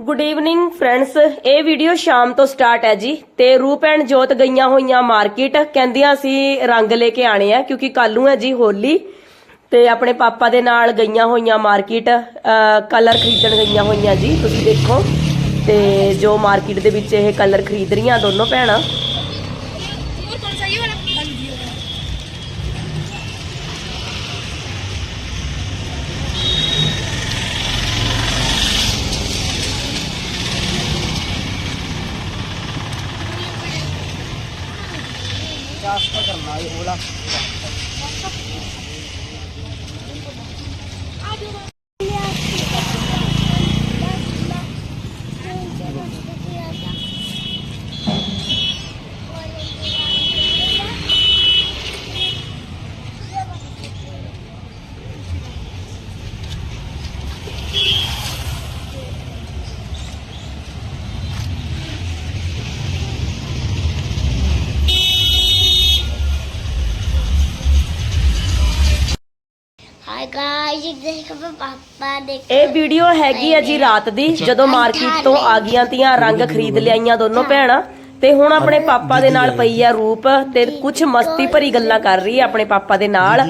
Good evening friends ਇਹ video ਸ਼ਾਮ ਤੋਂ ਸਟਾਰਟ ਹੈ ਜੀ ਤੇ ਰੂਪ ਐਂਡ ਜੋਤ ਗਈਆਂ ਹੋਈਆਂ ਮਾਰਕੀਟ ਕਹਿੰਦੀਆਂ ਅਸੀਂ ਰੰਗ ਲੈ ਕੇ ਆਣੇ ਆ ਕਿਉਂਕਿ ਕੱਲ ਨੂੰ ਹੈ ਜੀ ਹੋਲੀ ਤੇ ਆਪਣੇ ਪਾਪਾ ਦੇ ਨਾਲ ਗਈਆਂ ਹੋਈਆਂ ਮਾਰਕੀਟ ਕਲਰ ਖਰੀਦਣ ਗਈਆਂ ਹੋਈਆਂ ਜੀ, ਤੁਸੀਂ ਦੇਖੋ। ਤੇ ਜੋ ਮਾਰਕੀਟ ਦੇ ਵਿੱਚ ਇਹ ਕਲਰ ਖਰੀਦ ਰਹੀਆਂ ਦੋਨੋਂ ਭੈਣਾਂ। ਹਾਈ ਦੇਖੋ ਪਾਪਾ ਦੇਖ। ਇਹ ਵੀਡੀਓ ਹੈਗੀ ਜੀ ਰਾਤ ਦੀ ਜਦੋਂ ਮਾਰਕੀਟ ਤੋਂ ਆ ਗਈਆਂ ਤੀਆਂ ਰੰਗ ਖਰੀਦ ਲਿਆਈਆਂ ਦੋਨੋਂ ਭੈਣਾਂ। ਤੇ ਹੁਣ ਆਪਣੇ ਪਾਪਾ ਦੇ ਨਾਲ ਪਈ ਆ ਰੂਪ ਤੇ ਕੁਝ ਮਸਤੀ ਭਰੀ ਗੱਲਾਂ ਕਰ ਰਹੀ ਹੈ ਆਪਣੇ ਪਾਪਾ ਦੇ ਨਾਲ।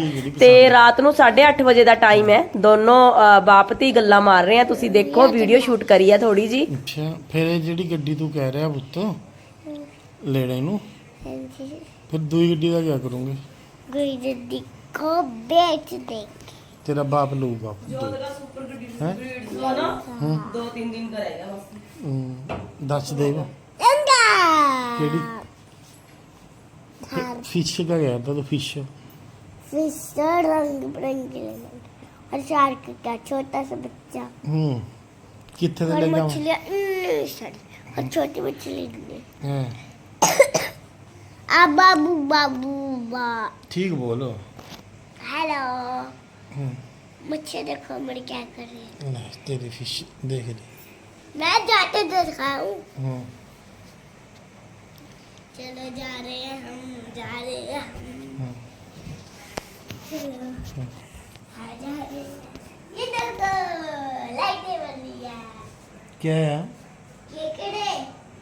ਤੇ ਰਾਤ ਨੂੰ 8:30 ਵਜੇ ਦਾ ਟਾਈਮ ਹੈ। ਦੋਨੋਂ ਅ, ਬਾਪ ਧੀ ਗੱਲਾਂ ਮਾਰ ਰਹੇ ਆ। ਤੁਸੀਂ ਦੇਖੋ ਵੀਡੀਓ ਸ਼ੂਟ ਕਰੀ ਆ ਥੋੜੀ ਜੀ ਅੱਛਾ ਫਿਰ ਇਹ ਜਿਹੜੀ ਗੱਡੀ ਤੂੰ ਕਹਿ ਰਿਹਾ ਪੁੱਤ ਲੈਣੇ ਨੂੰ ਫਿਰ ਦੂਈ ਗੱਡੀ ਦਾ ਕੀ ਕਰੂੰਗੇ? ਗਈ ਦੇ ਦੇਖੋ ਬੇਚ ਦੇ तेरा बाप लू बाप दो दो तीन दिन करेगा दस देगा केड़ी फिश का गया था तो फिश फिश रंग बिरंगे और शार्क का छोटा सा बच्चा हम्म कितने से लेगा मछलियां इतनी सारी और छोटी मछली इतनी आ बाबू बाबू बा ठीक बोलो हेलो हम्म, मुझे देखो मेरे क्या कर रही है ले, तेरी फिश देख ली मैं जाते दिखाऊं हम्म, चलो जा रहे हैं हम जा रहे हैं हम चलो आ जा रहे हैं ये देखो लाइटें बन रही है क्या है केकड़े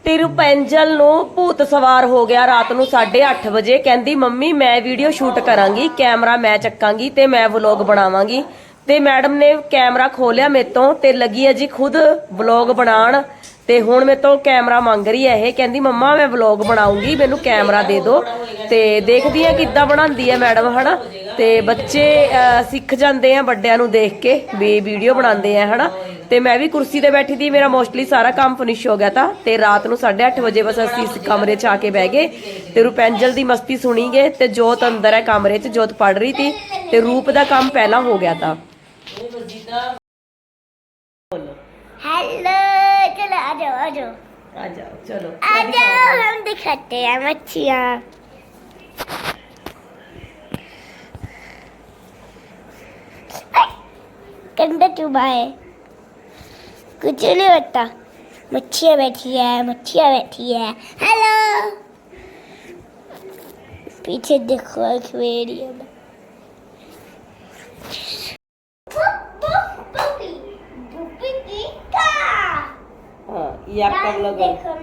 ਤਿਰੂਪੈਂਜਲ ਨੂੰ ਭੂਤ ਸਵਾਰ ਹੋ ਗਿਆ ਰਾਤ ਨੂੰ 8:30 ਵਜੇ। ਕਹਿੰਦੀ, ਮੰਮੀ, ਮੈਂ ਵੀਡੀਓ ਸ਼ੂਟ ਕਰਾਂਗੀ ਕੈਮਰਾ ਮੈਂ ਚੱਕਾਂਗੀ ਤੇ ਮੈਂ ਵਲੌਗ ਬਣਾਵਾਂਗੀ। ਤੇ ਮੈਡਮ ਨੇ ਕੈਮਰਾ ਖੋਲਿਆ ਮੇਰੇ ਤੇ ਲੱਗੀ ਹੈ ਜੀ ਖੁਦ ਵਲੌਗ ਬਣਾਉਣ। ਤੇ ਹੁਣ ਮੇਰੇ ਤੋਂ ਕੈਮਰਾ ਮੰਗ ਰਹੀ ਹੈ ਇਹ। ਕਹਿੰਦੀ, ਮੰਮਾ, ਮੈਂ ਵਲੌਗ ਬਣਾਉਂਗੀ, ਮੈਨੂੰ ਕੈਮਰਾ ਦੇ ਦਿਓ। ਤੇ ਦੇਖਦੀ ਆ ਕਿੱਦਾਂ ਬਣਾਉਂਦੀ ਹੈ ਮੈਡਮ ਹਨਾ? ਤੇ ਬੱਚੇ ਸਿੱਖ ਜਾਂਦੇ ਆ ਵੱਡਿਆਂ ਨੂੰ ਦੇਖ ਕੇ ਵੀ ਵੀਡੀਓ ਬਣਾਉਂਦੇ ਆ, ਹਨਾ? ਤੇ ਮੈਂ ਵੀ ਕੁਰਸੀ ਤੇ ਬੈਠੀ ਦੀ ਮੇਰਾ ਮੋਸਟਲੀ ਸਾਰਾ ਕੰਮ ਫਿਨਿਸ਼ ਹੋ ਗਿਆ ਤਾਂ ਤੇ ਰਾਤ ਨੂੰ 8:30 ਵਜੇ ਬਸ ਅਸੀਂ ਇਸ ਕਮਰੇ 'ਚ ਆ ਕੇ ਬਹਿ ਗਏ ਤੇ ਰੂਪੈਂਜਲ ਦੀ ਮਸਤੀ ਸੁਣੀ ਗਏ ਤੇ ਜੋਤ ਅੰਦਰ ਹੈ ਕਮਰੇ 'ਚ ਜੋਤ ਪੜ ਰਹੀ ਸੀ ਤੇ ਰੂਪ ਦਾ ਕੰਮ ਪਹਿਲਾਂ ਹੋ ਗਿਆ ਤਾਂ हेलो चलो आ जाओ आ जाओ ਆ ਜਾਓ ਚਲੋ आ जाओ हम दिखाते हैं मच्छियाँ कंडा चुबा है कुछ नहीं बता मच्छियाँ बैठी है मच्छियाँ बैठी है हेलो पीछे देखो एक्वेरियम ये आपका ब्लॉग देखो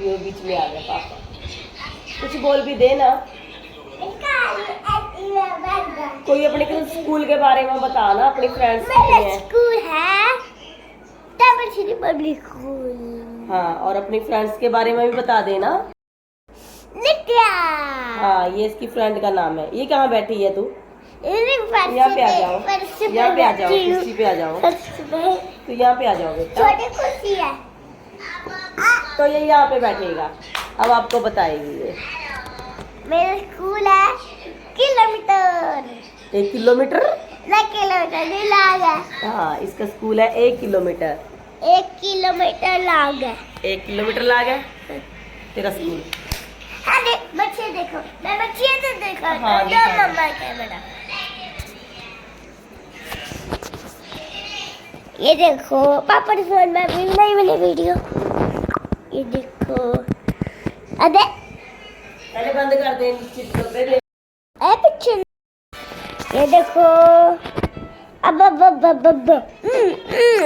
ये बीच में आ गया पापा कुछ बोल भी देना कोई अपने को स्कूल के बारे में बता ना अपने फ्रेंड्स कितने मेरा स्कूल है टेबल सिटी पब्लिक स्कूल। हाँ और अपने फ्रेंड्स के बारे में भी बता देना। हाँ ये इसकी फ्रेंड का नाम है। ये कहाँ बैठी है तू? यहाँ पे आ जाओ। यहाँ पे आ जाओ कुर्सी पे आ जाओ। तो यहाँ पे आ जाओ बेटा है। तो ये यहाँ पे बैठेगा। अब आपको बताएगी ये। मेरा स्कूल है किलोमीटर। एक किलोमीटर? किलोमीटर लाग है। हाँ इसका स्कूल है एक किलोमीटर। एक किलोमीटर लाग है। एक किलोमीटर लाग है? तेरा स्कूल? हाँ देख बच्चे देखो। मैं बच्चे से देखो। हाँ, दो। मम्मा कैमरा ये देखो पापा ने फ़ोन में अभी नहीं मिली वीडियो। ये देखो। अबे। पहले बंद कर दे पीछे देखो। अब अब अब अब अब। हम्म, हम्म,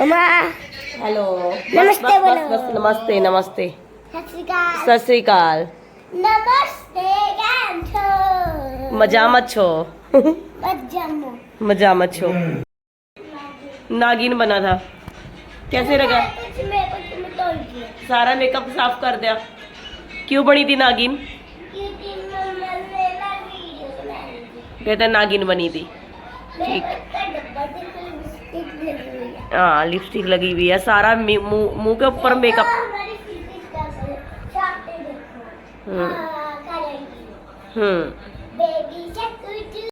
हम्म, हेलो नमस्ते बस, बस, बस, नमस्ते नमस्ते। सत श्रीकाल। नमस्ते मजामत छो। मजामत छो। नागिन बना था। कैसे लगा? सारा मेकअप साफ़ कर दिया। क्यों बनी थी नागिन? बनाई थी कहते नागिन बनी थी ठीक। मेकअप का डब्बा देखो लिपस्टिक लगी हुई है हाँ लिपस्टिक लगी हुई है सारा मी- मुंह मुंह के ऊपर मेकअप हमारी फिजिक्स का चाहते देखो हम्म हाँ करेंगी हम्म बेबी चकुचू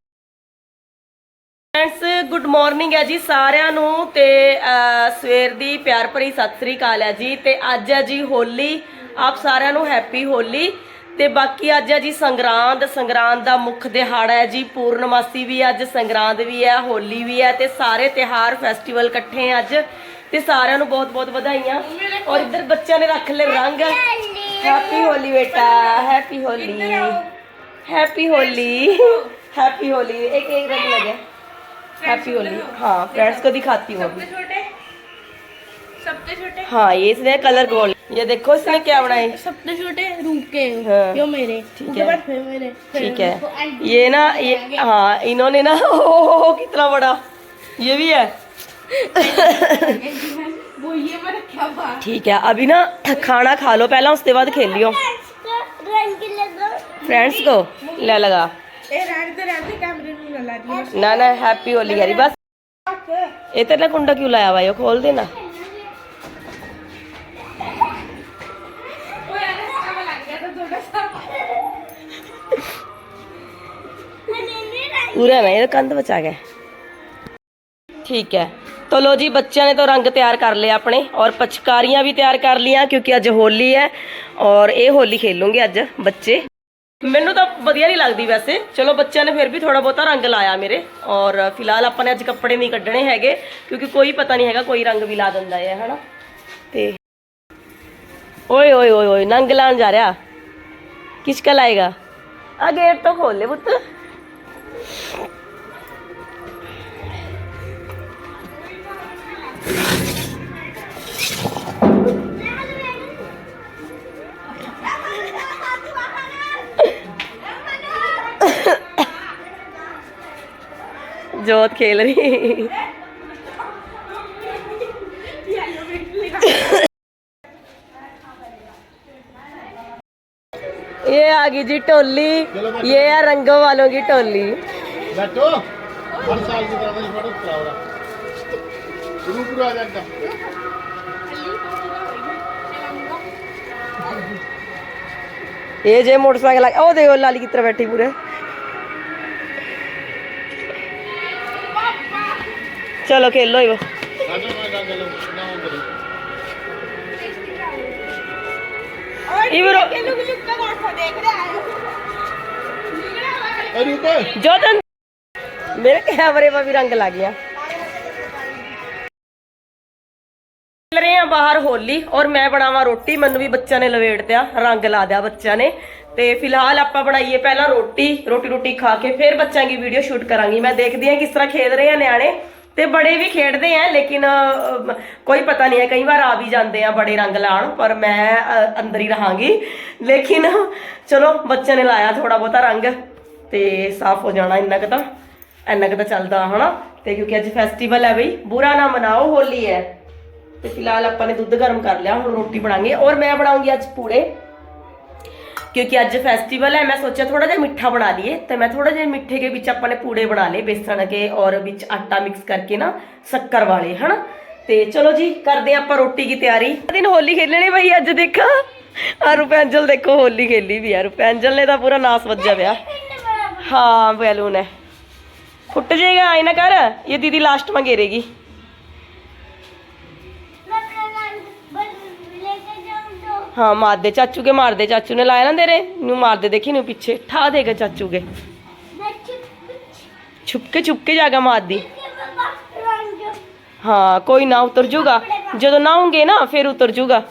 ਫਰੈਂਡਸ ਗੁੱਡ ਮਾਰਨਿੰਗ ਹੈ ਜੀ ਸਾਰਿਆਂ ਨੂੰ ਤੇ ਅਹ, ਸਵੇਰ ਦੀ ਪਿਆਰ ਭਰੀ ਸਤਿ ਸ੍ਰੀ ਅਕਾਲ ਹੈ ਜੀ ਤੇ ਅੱਜ ਹੈ ਜੀ ਹੋਲੀ ਆਪ ਸਾਰਿਆਂ ਨੂੰ ਹੈਪੀ ਹੋਲੀ ਤੇ ਬਾਕੀ ਅੱਜ ਹੈ ਜੀ ਸੰਗਰਾਂਦ ਸੰਗਰਾਂਦ ਦਾ ਮੁੱਖ ਦਿਹਾੜਾ ਹੈ ਜੀ ਪੂਰਨਮਾਸੀ ਵੀ ਹੈ ਅੱਜ ਸੰਗਰਾਂਦ ਵੀ ਹੈ ਹੋਲੀ ਵੀ ਹੈ ਤੇ ਸਾਰੇ ਤਿਹਾਰ ਫੈਸਟੀਵਲ ਇਕੱਠੇ ਹੈ ਅੱਜ ਤੇ ਸਾਰਿਆਂ ਨੂੰ ਬਹੁਤ ਬਹੁਤ ਵਧਾਈਆਂ ਔਰ ਇੱਧਰ ਬੱਚਿਆਂ ਨੇ ਰੱਖ ਲਏ ਰੰਗ ਹੈਪੀ ਹੋਲੀ ਬੇਟਾ happy Holi happy Holi happy Holi एक एक रंग लगे हैप्पी होली हाँ फ्रेंड्स को दिखाती हूँ अभी छोटे सबसे छोटे हाँ ये इसने कलर गोल्ड ये देखो इसने क्या बनाए सबसे छोटे रूप के हाँ। यो मेरे ठीक उसके है। बाद फिर मेरे फिर ठीक उसको है ID ये ना ये हाँ इन्होंने ना ओ, हो हो कितना बड़ा ये भी है वो ये मैं रखा हुआ ठीक है अभी ना खाना खा लो पहला उसके बाद खेल लियो रंग लगा फ्रेंड्स को ले लगा ए रहते रहते कैमरे में लगा दिया ना ना हैप्पी होली यारी बस ये तेरा कुंडा क्यों लाया हुआ है ये खोल देना पूरा ना ये कंध बचा गया ठीक है तो लो जी बच्चों ने तो रंग तैयार कर लिया अपने और पचकारियां भी तैयार कर लिया क्योंकि ਅੱਜ ਹੋਲੀ ਹੈ ਔਰ ਇਹ ਹੋਲੀ ਖੇਲੂਗੇ ਅੱਜ ਬੱਚੇ ਮੈਨੂੰ ਤਾਂ ਵਧੀਆ ਨਹੀਂ ਲੱਗਦੀ ਵੈਸੇ ਚਲੋ ਬੱਚਿਆਂ ਨੇ ਫਿਰ ਵੀ ਥੋੜਾ ਬਹੁਤਾ ਰੰਗ ਲਾਇਆ ਮੇਰੇ ਔਰ ਫਿਲਹਾਲ ਆਪਾਂ ਨੇ ਅੱਜ ਕੱਪੜੇ ਨਹੀਂ ਕੱਢਣੇ ਹੈਗੇ ਕਿਉਂਕਿ ਕੋਈ ਪਤਾ ਨਹੀਂ ਹੈਗਾ ਕੋਈ ਰੰਗ ਵੀ ਲਾ ਦਿੰਦਾ ਹੈ ਹਨਾ ਤੇ ਓਏ ਓਏ ਓਏ ਓਏ ਨੰਗ ਲਾਣ ਜਾ ਰਿਹਾ ਕਿਸਕਾ ਲਾਏਗਾ ਆ ਗੇਟ ਤੋਂ ਖੋਲ ਲੈ ਪੁੱਤ जोत खेल रही ये आ गई जी टोली ये है रंगों वालों की टोली बैठो हर साल की तरह फोटो कराओ शुरू पूरा आ जाएगा ये जे मोटरसाइकिल आ- ओ देखो लाली की तरह बैठी पूरे चलो खेलो ही वो आजा मैं का गलो ना हो करी इवरो ਜੋਤਨ ਮੇਰੇ ਕੈਮਰੇ 'ਪਾ ਵੀ ਰੰਗ ਲੱਗ ਗਿਆ। ਖੇਲ ਰਹੇ ਆ ਬਾਹਰ ਹੋਲੀ ਔਰ ਮੈਂ ਬਣਾਵਾਂ ਰੋਟੀ ਮੈਨੂੰ ਵੀ ਬੱਚਿਆਂ ਨੇ ਲਵੇੜਤਿਆ ਰੰਗ ਲਾ ਦਿਆ ਬੱਚਿਆਂ ਨੇ। ਤੇ ਫਿਲਹਾਲ ਆਪਾਂ ਬਣਾਈਏ ਪਹਿਲਾਂ ਰੋਟੀ ਰੋਟੀ ਰੋਟੀ ਖਾ ਕੇ ਫਿਰ ਬੱਚਿਆਂ ਦੀ ਵੀਡੀਓ ਸ਼ੂਟ ਕਰਾਂਗੀ। ਮੈਂ ਦੇਖਦੀ ਆ ਕਿਸ ਤਰ੍ਹਾਂ ਖੇਡ ਰਹੇ ਆ ਨਿਆਣੇ। ਤੇ ਬੜੇ ਵੀ ਖੇਡਦੇ ਆ, ਲੇਕਿਨ ਕੋਈ ਪਤਾ ਨਹੀਂ ਹੈ, ਕਈ ਵਾਰ ਆ ਵੀ ਜਾਂਦੇ ਆ ਬੜੇ ਰੰਗ ਲਾਣ ਪਰ ਮੈਂ ਅੰਦਰ ਹੀ ਰਹਾਂਗੀ। ਲੇਕਿਨ, ਚਲੋ, ਬੱਚਿਆਂ ਨੇ ਲਾਇਆ ਥੋੜਾ ਬਹੁਤਾ ਰੰਗ, ਤੇ ਸਾਫ਼ ਹੋ ਜਾਣਾ ਇੰਨਾ ਕੁ ਤਾਂ, ਇੰਨਾ ਕੁ ਤਾਂ ਚੱਲਦਾ, ਹਨਾ? ਤੇ ਕਿਉਂਕਿ ਅੱਜ ਫੈਸਟੀਵਲ ਹੈ ਬਈ, ਬੁਰਾ ਨਾ ਮਨਾਓ, ਹੋਲੀ ਹੈ। ਤੇ ਫਿਲਹਾਲ ਆਪਾਂ ਨੇ ਦੁੱਧ ਗਰਮ ਕਰ ਲਿਆ, ਹੁਣ ਰੋਟੀ ਬਣਾਂਗੇ, ਔਰ ਮੈਂ ਬਣਾਉਂਗੀ ਅੱਜ ਪੂੜੇ। ਕਿਉਂਕਿ ਅੱਜ ਫੈਸਟੀਵਲ ਹੈ, ਮੈਂ ਸੋਚਿਆ ਥੋੜਾ ਜਿਹਾ ਮਿੱਠਾ ਬਣਾ ਲਈਏ ਤੇ ਮੈਂ ਥੋੜਾ ਜਿਹਾ ਮਿੱਠੇ ਦੇ ਵਿੱਚ ਆਪਾਂ ਨੇ ਪੂੜੇ ਬਣਾ ਲਏ, ਬੇਸਣ ਕੇ ਔਰ ਵਿੱਚ ਆਟਾ ਮਿਕਸ ਕਰਕੇ ਨਾ ਸ਼ੱਕਰ ਵਾਲੇ, ਹਨਾ? ਤੇ ਚਲੋ ਜੀ, ਕਰਦੇ ਆਪਾਂ ਰੋਟੀ ਦੀ ਤਿਆਰੀ। ਦਿਨ ਹੋਲੀ ਖੇਲਣੇ ਬਈ ਅੱਜ ਦੇਖਾ। ਆ ਰੁਪੈਂਜਲ ਦੇਖੋ, ਹੋਲੀ ਖੇਲੀ ਵੀ ਆ। ਰੁਪੈਂਜਲ ਨੇ ਤਾਂ ਪੂਰਾ ਨਾਸ ਵੱਜਿਆ ਪਿਆ। ਹਾਂ ਬੈਲੂਨ ਹੈ। ਫੁੱਟ ਜਾਏਗਾ ਆਇਨਾ ਕਰ, ਇਹ ਦੀਦੀ ਲਾਸਟ ਮੰਗੇਰੇਗੀ हाँ मार दे चाचू के, मार दे चाचू ने लाया ना तेरे। नू मार दे, देखी नू पीछे। ठा देगा चाचू के। छुपके छुपके जागा मार दी। हाँ कोई ना, उतर जूगा जो नहाओगे ना, फिर उतर जूगा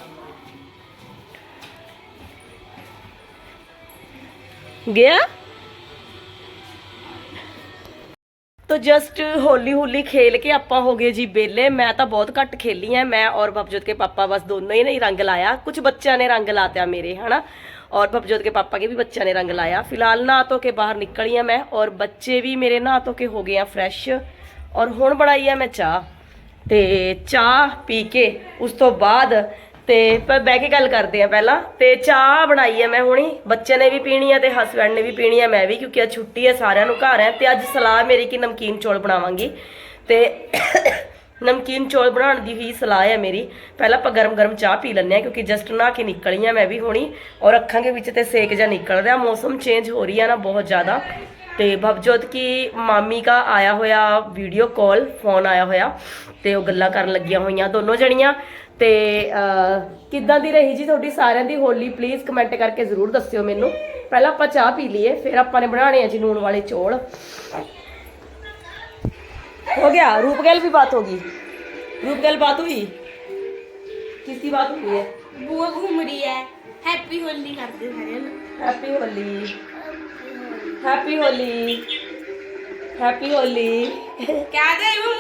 गया? ਤੋ ਜਸਟ ਹੋਲੀ ਹੋਲੀ ਖੇਲ ਕੇ ਆਪਾਂ ਹੋ ਗਏ ਜੀ ਬੇਲੇ। ਮੈਂ ਤਾਂ ਬਹੁਤ ਘੱਟ ਖੇਲੀ ਆ। ਮੈਂ ਔਰ ਬਬਜੋਤ ਕੇ ਪਾਪਾ ਬਸ ਦੋਨੋਂ ਹੀ ਨੇ ਰੰਗ ਲਾਇਆ। ਕੁਝ ਬੱਚਿਆਂ ਨੇ ਰੰਗ ਲਾਤਿਆ ਮੇਰੇ, ਹਨਾ? ਔਰ ਬਬਜੋਤ ਕੇ ਪਾਪਾ ਕੇ ਵੀ ਬੱਚਿਆਂ ਨੇ ਰੰਗ ਲਾਇਆ। ਫਿਲਹਾਲ ਨਹਾ ਧੋ ਕੇ ਬਾਹਰ ਨਿਕਲੀ ਆ ਮੈਂ। ਔਰ ਬੱਚੇ ਵੀ ਮੇਰੇ ਨਹਾ ਧੋ ਕੇ ਹੋ ਗਏ ਆ ਫਰੈਸ਼ ਔਰ ਹੁਣ ਬਣਾਈ ਆ ਮੈਂ ਚਾਹ। ਤੇ ਚਾਹ ਪੀ ਕੇ ਉਸ ਤੋਂ ਬਾਅਦ ਤੇ ਪਰ ਬਹਿ ਕੇ ਗੱਲ ਕਰਦੇ ਆ ਪਹਿਲਾਂ, ਤੇ ਚਾਹ ਬਣਾਈ ਆ ਮੈਂ ਹੁਣੀ ਬੱਚੇ ਨੇ ਵੀ ਪੀਣੀ ਆ ਤੇ ਹਸਬੰਡ ਨੇ ਵੀ ਪੀਣੀ ਆ, ਮੈਂ ਵੀ, ਕਿਉਂਕਿ ਅੱਜ ਛੁੱਟੀ ਆ ਸਾਰਿਆਂ ਨੂੰ ਘਰ ਆ, ਤੇ ਅੱਜ ਸਲਾਹ ਮੇਰੀ ਕਿ ਨਮਕੀਨ ਚੌਲ ਬਣਾਵਾਂਗੀ। ਤੇ ਨਮਕੀਨ ਚੌਲ ਬਣਾਉਣ ਦੀ ਵੀ ਸਲਾਹ ਹੈ ਮੇਰੀ। ਪਹਿਲਾਂ ਆਪਾਂ ਗਰਮ-ਗਰਮ ਚਾਹ ਪੀ ਲੈਂਦੇ ਆ, ਕਿਉਂਕਿ ਜਸਟ ਨਹਾ ਕੇ ਨਿਕਲੀ ਆ ਮੈਂ ਵੀ ਹੁਣੀ, ਔਰ ਅੱਖਾਂ ਦੇ ਵਿੱਚ ਤੇ ਸੇਕ ਜਾਂ ਨਿਕਲ ਰਿਹਾ ਮੌਸਮ ਚੇਂਜ ਹੋ ਰਹੀ ਆ ਨਾ ਬਹੁਤ ਜ਼ਿਆਦਾ। ਤੇ ਭਵਜੋਤ ਕੀ ਮਾਮੀ ਦਾ ਆਇਆ ਹੋਇਆ ਵੀਡੀਓ ਕਾਲ ਫੋਨ ਆਇਆ ਹੋਇਆ, ਤੇ ਉਹ ਗੱਲਾਂ ਕਰਨ ਲੱਗੀਆਂ ਹੋਈਆਂ ਦੋਨੋਂ ਜਣੀਆਂ। ਤੇ ਅਹ, ਕਿੱਦਾਂ ਦੀ ਰਹੀ ਜੀ ਤੁਹਾਡੀ ਸਾਰਿਆਂ ਦੀ ਹੋਲੀ ਪਲੀਜ਼ ਕਮੈਂਟ ਕਰਕੇ ਜ਼ਰੂਰ ਦੱਸਿਓ ਮੈਨੂੰ ਪਹਿਲਾਂ ਆਪਾਂ ਚਾਹ ਪੀ ਲਈਏ ਫਿਰ ਆਪਾਂ ਨੇ ਬਣਾਉਣੇ ਆ ਜੀ ਨੂਣ ਵਾਲੇ ਚੌਲ हो गया रूपगल भी बात होगी रूपगल बात हुई किसकी बात हुई है ਬੂਆ ਘੁੰਮ ਰਹੀ ਹੈ ਹੈਪੀ ਹੋਲੀ ਕਰਦੇ ਸਾਰਿਆਂ ਨੂੰ happy Holi happy Holi happy Holi ਕਿਆ ਦੇ ਉਹ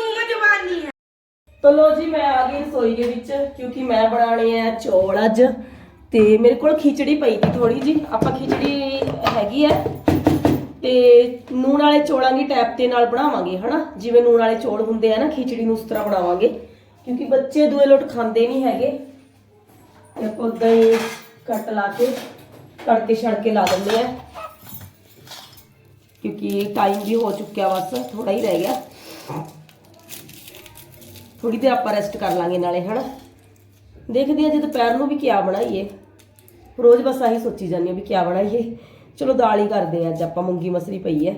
ਤਾਂ ਲੋ ਜੀ, ਮੈਂ ਆ ਗਈ ਰਸੋਈ ਦੇ ਵਿੱਚ, ਕਿਉਂਕਿ ਮੈਂ ਬਣਾਣੇ ਆ ਚੌਲ ਅੱਜ। ਤੇ ਮੇਰੇ ਕੋਲ ਖਿਚੜੀ ਪਈ ਸੀ ਥੋੜੀ ਜੀ ਆਪਾਂ ਖਿਚੜੀ ਹੈਗੀ ਹੈ। ਤੇ ਨੂਣ ਵਾਲੇ ਚੌਲਾਂ ਦੀ ਟੈਪ ਤੇ ਨਾਲ ਬਣਾਵਾਂਗੇ, ਹਨਾ? ਜਿਵੇਂ ਨੂਣ ਵਾਲੇ ਚੌਲ ਹੁੰਦੇ ਆ ਨਾ, ਖਿਚੜੀ ਨੂੰ ਉਸ ਤਰ੍ਹਾਂ ਬਣਾਵਾਂਗੇ। ਕਿਉਂਕਿ ਬੱਚੇ ਦੂਏ ਲੋਟ ਖਾਂਦੇ ਨਹੀਂ ਹੈਗੇ। ਤੇ ਆਪਾਂ ਉਦਾਂ ਹੀ ਕੱਟ ਲਾ ਕੇ ਕੜਕੇ ਛੜ ਕੇ ਲਾ ਦਿੰਦੇ ਆ। ਕਿਉਂਕਿ ਟਾਈਮ ਵੀ ਹੋ ਚੁੱਕਿਆ ਬਸ ਥੋੜਾ ਹੀ ਰਹਿ ਗਿਆ। ਥੋੜੀ ਦੇਰ ਆਪਾਂ ਰੈਸਟ ਕਰ ਲਾਂਗੇ ਨਾਲੇ, ਹਨਾ? ਦੇਖਦੇ ਆ ਜੇ ਦੁਪਹਿਰ ਨੂੰ ਵੀ ਕਿਆ ਬਣਾਈਏ। ਰੋਜ਼ ਬਸ ਆਹੀ ਸੋਚੀ ਜਾਂਦੀ ਹਾਂ ਵੀ ਕਿਆ ਬਣਾਈਏ। ਚਲੋ ਦਾਲ ਹੀ ਕਰਦੇ ਆ ਅੱਜ, ਆਪਾਂ ਮੂੰਗੀ ਮਸਰੀ ਪਈ ਹੈ।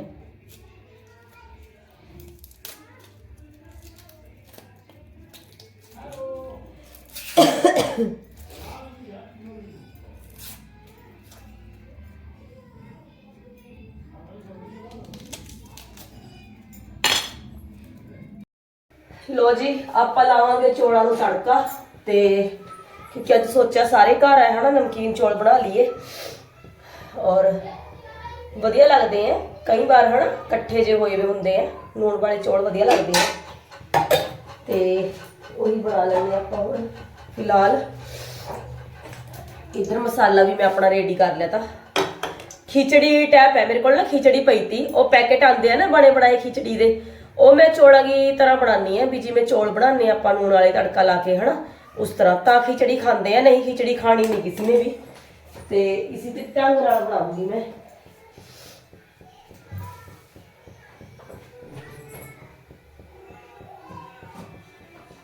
ਲੋ ਜੀ, ਆਪਾਂ ਲਾਵਾਂਗੇ ਚੌਲਾਂ ਨੂੰ ਤੜਕਾ ਤੇ ਕਿਉਂਕਿ ਅੱਜ ਸੋਚਿਆ ਸਾਰੇ ਘਰ ਆਏ ਹਨਾ, ਨਮਕੀਨ ਚੌਲ ਬਣਾ ਲਈਏ। ਔਰ ਵਧੀਆ ਲੱਗਦੇ ਆ, ਕਈ ਵਾਰ ਹਨਾ, ਇਕੱਠੇ ਜੇ ਹੋਏ ਵੇ ਹੁੰਦੇ ਆ ਨੂਣ ਵਾਲੇ ਚੌਲ ਵਧੀਆ ਲੱਗਦੇ ਆ। ਤੇ ਉਹੀ ਬਣਾ ਲੈਂਦੇ ਆਪਾਂ ਹੁਣ, ਫਿਲਹਾਲ। ਇਧਰ ਮਸਾਲਾ ਵੀ ਮੈਂ ਆਪਣਾ ਰੈਡੀ ਕਰ ਲਿਆ ਤਾਂ। ਖਿਚੜੀ ਟੈਪ ਹੈ, ਮੇਰੇ ਕੋਲ ਨਾ ਖਿਚੜੀ ਪਈ ਤੀ, ਉਹ ਪੈਕੇਟ ਆਉਂਦੇ ਆ ਨਾ ਬਣੇ ਬਣਾਏ ਖਿਚੜੀ ਦੇ ਉਹ ਮੈਂ ਚੌਲਾਂ ਦੀ ਤਰ੍ਹਾਂ ਬਣਾਉਣੀ ਆ ਵੀ ਜਿਵੇਂ ਚੌਲ ਬਣਾਉਂਦੇ ਆਪਾਂ ਨੂਣ ਵਾਲੇ ਤੜਕਾ ਲਾ ਕੇ, ਹਨਾ? ਉਸ ਤਰ੍ਹਾਂ। ਤਾਂ ਖਿਚੜੀ ਖਾਂਦੇ ਆ, ਨਹੀਂ ਖਿਚੜੀ ਖਾਣੀ ਨਹੀਂ ਕਿਸੇ ਨੇ ਵੀ। ਤੇ ਇਸੇ ਤੇ ਢੰਗ ਨਾਲ ਬਣਾਉਂਗੀ ਮੈਂ।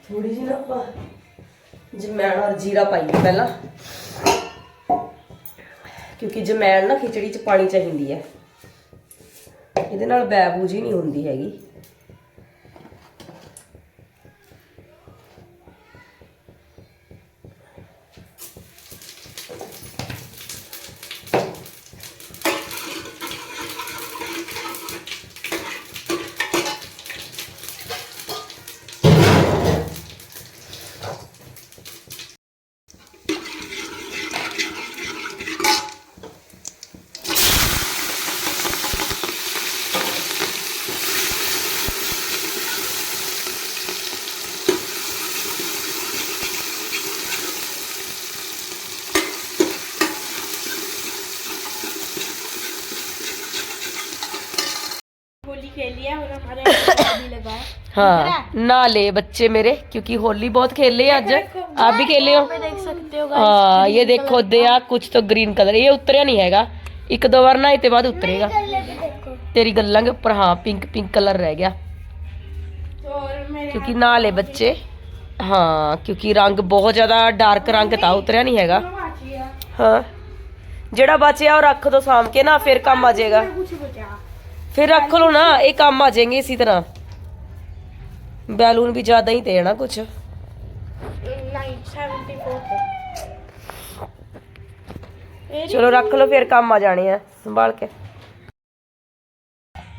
ਥੋੜੀ ਜਿਹੀ ਨਾ ਆਪਾਂ ਜਮੈਣ ਔਰ ਜੀਰਾ ਪਾਈਏ ਪਹਿਲਾਂ। ਕਿਉਂਕਿ ਜਮੈਣ ਨਾ ਖਿਚੜੀ 'ਚ ਪਾਣੀ ਚਾਹੀਦੀ ਹੈ। ਇਹਦੇ ਨਾਲ ਬੈਬੂ ਜੀ ਨਹੀਂ ਹੁੰਦੀ ਹੈਗੀ। ਹਾਂ ना ले बच्चे मेरे क्योंकि होली बहुत खेले हैं आज आप भी खेले हो देख सकते हो हाँ ये देखो दया कुछ तो ग्रीन कलर ਇੱਕ ਦੋ ਵਾਰ ਨਹਾਏ ਤੇ ਬਾਅਦ ਉਤਰੇਗਾ। ਤੇਰੀ ਗੱਲਾਂ ਦੇ ਉੱਪਰ ਹਾਂ ਪਿੰਕ ਪਿੰਕ ਕਲਰ ਰਹਿ ਗਿਆ। ਕਿਉਂਕਿ ਨਾਲੇ ਬੱਚੇ ਹਾਂ ਕਿਉਂਕਿ ਰੰਗ ਬਹੁਤ ਜ਼ਿਆਦਾ ਡਾਰਕ ਰੰਗ ਤਾਂ ਉਤਰਿਆ ਨਹੀਂ ਹੈਗਾ। ਹਾਂ। ਜਿਹੜਾ ਬਚਿਆ ਉਹ ਰੱਖ ਦੋ ਸਾਮ ਕੇ ਨਾ ਫਿਰ ਕੰਮ ਆ ਜਾਏਗਾ। ਫਿਰ ਰੱਖ ਲਓ ਨਾ ਇਹ ਕੰਮ ਆ ਜਾਏਗੇ ਇਸੇ ਤਰ੍ਹਾਂ। बैलून भी ज्यादा ही थे ना कुछ नाइन सेवेंटी फोर ਚਲੋ ਰੱਖ ਲਓ ਫਿਰ ਕੰਮ ਆ ਜਾਣੇ ਆ ਸੰਭਾਲ ਕੇ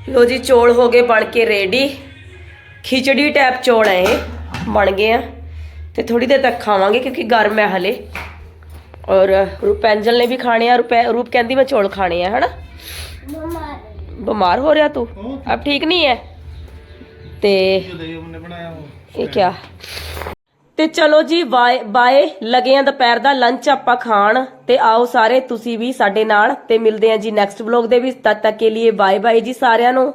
ਲੋ ਜੀ ਚੌਲ ਹੋ ਗਏ ਬਣ ਕੇ ਰੈਡੀ ਖਿਚੜੀ ਟੈਪ ਚੌਲ ਆ ਇਹ ਬਣ ਗਏ ਆ ਤੇ ਥੋੜੀ ਦੇਰ ਤੱਕ ਖਾਵਾਂਗੇ ਕਿਉਂਕਿ ਗਰਮ ਹੈ ਹਲੇ ਔਰ ਰੂਪੈਂਜਲ ਨੇ ਵੀ ਖਾਣੇ ਆ ਰੂਪੈ ਰੂਪ ਕਹਿੰਦੀ ਮੈਂ ਚੌਲ ਖਾਣੇ ਆ ਹਨਾ मम्मा ਬਿਮਾਰ ਹੋ ਰਿਹਾ ਤੂੰ ਅਬ ਠੀਕ ਨਹੀਂ ਹੈ ਤੇ ਇਹ ਕਿਆ? ਤੇ ਚਲੋ ਜੀ, ਬਾਏ ਬਾਏ। ਲੱਗੇ ਆ ਦੁਪਹਿਰ ਦਾ ਲੰਚ ਆਪਾਂ ਖਾਣ। ਤੇ ਆਓ ਸਾਰੇ, ਤੁਸੀਂ ਵੀ ਸਾਡੇ ਨਾਲ। ਤੇ ਮਿਲਦੇ ਆ ਜੀ ਨੈਕਸਟ ਵਲੌਗ ਦੇ ਵਿੱਚ। ਤਦ ਤੱਕ ਕੇ ਲਈ ਬਾਏ ਬਾਏ ਜੀ ਸਾਰਿਆਂ ਨੂੰ।